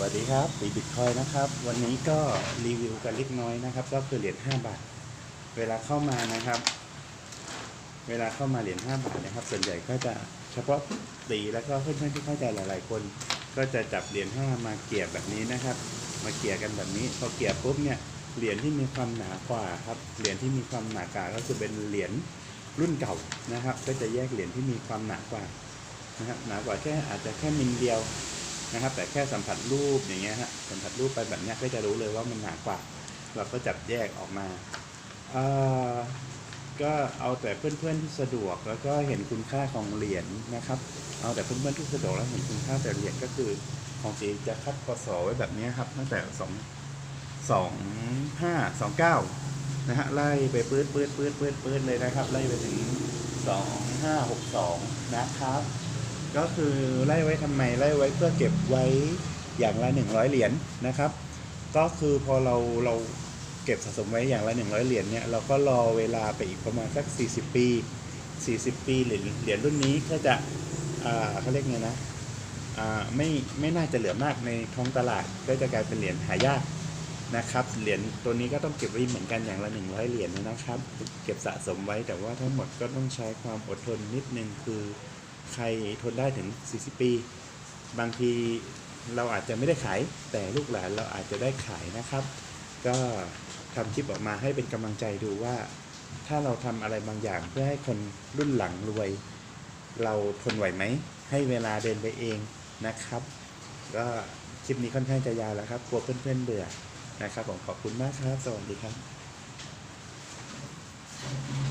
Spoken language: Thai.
วัสดีครับตีบิตคอยนะครับ วันนี้ก็รีวิวกันเล็กน้อยนะครับ ก็คือเหรียญ5บาท เวลาเข้ามานะครับ เวลาเข้ามาเหรียญ5บาทนะครับ ส่วนใหญ่ก็จะเฉพาะตีแล้วก็เพื่อนๆที่เข้าใจหลาย ๆ คน ก็จะจับเหรียญ5มาเกี่ยแบบนี้นะครับ มาเกี่ยกันแบบนี้พอเกี่ยปุ๊บเนี่ยเหรียญที่มีความหนากว่าครับเหรียญที่มีความหนากว่าก็คือเป็นเหรียญรุ่นเก่านะครับ ก็จะแยกเหรียญที่มีความหนากว่านะครับหนากว่าแค่อาจจะแค่มิลเดียว นะครับ แต่แค่สัมผัสรูปอย่างเงี้ยฮะสัมผัสรูปไปแบบเนี้ยก็จะรู้เลยว่ามันหนากว่า เราก็จับแยกออกมาเอ่อก็เอาแต่เพื่อนๆที่สะดวกแล้วก็เห็นคุณค่าของเหรียญนะครับ เอาแต่เพื่อนๆที่สะดวกแล้วเห็นคุณค่าแต่เหรียญก็คือของจีจะคัดกศไว้แบบนี้ครับตั้งแต่สองสองห้าสองเก้านะฮะไล่ไปปื๊ดปื๊ดปื๊ดปื๊ดปื๊ดเลยนะครับ ไล่ไปถึงสองห้าหกสองนะครับ ก็คือไล่ไว้ทำไมไล่ไว้เพื่อเก็บไว้อย่างละ 100 เหรียญนะครับ ก็คือพอเราเราเก็บสะสมไว้อย่างละ 100 เหรียญเนี่ยเราก็รอเวลาไปอีกประมาณสัก 40 ปี 40 ปีเหรียญเหรียญรุ่นนี้ก็จะอ่าเขาเรียกไงนะอ่าไม่ไม่น่าจะเหลือมากในท้องตลาดก็จะกลายเป็นเหรียญหายากนะครับเหรียญตัวนี้ก็ต้องเก็บไว้เหมือนกันอย่างละ 100 เหรียญนะครับ เก็บสะสมไว้แต่ว่าทั้งหมดก็ต้องใช้ความอดทนนิดนึงคือ ใครทนได้ถึง 40 ปี บางทีเราอาจจะไม่ได้ขาย แต่ลูกหลานเราอาจจะได้ขายนะครับ ก็ทำคลิปออกมาให้เป็นกำลังใจดูว่า ถ้าเราทำอะไรบางอย่างเพื่อให้คนรุ่นหลังรวย เราทนไหวไหม ให้เวลาเดินไปเองนะครับ ก็คลิปนี้ค่อนข้างจะยาวแล้วครับกลัวเพื่อนๆเบื่อนะครับผมขอบคุณมากครับ สวัสดีครับ